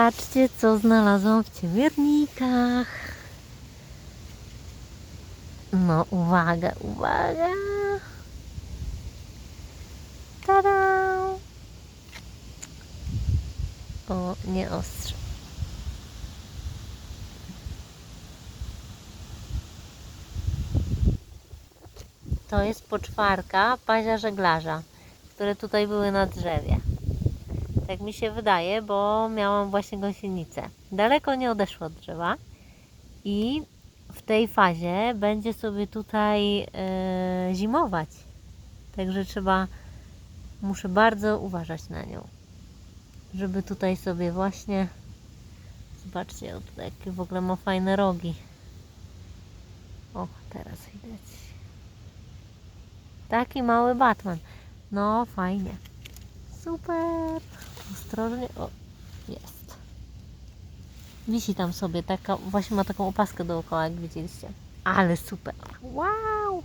patrzcie, co znalazłam w ciemiernikach. No, uwaga, uwaga. Tada! O, nie ostrze. To jest poczwarka pazia żeglarza, które tutaj były na drzewie. Tak mi się wydaje, bo miałam właśnie gąsienicę. Daleko nie odeszło od drzewa i w tej fazie będzie sobie tutaj e, zimować. Także trzeba, muszę bardzo uważać na nią, żeby tutaj sobie właśnie, zobaczcie, jakie w ogóle ma fajne rogi. O, teraz widać. Taki mały Batman. No, fajnie. Super. Ostrożnie. O, jest. Wisi tam sobie taka, właśnie ma taką opaskę dookoła, jak widzieliście. Ale super. Wow.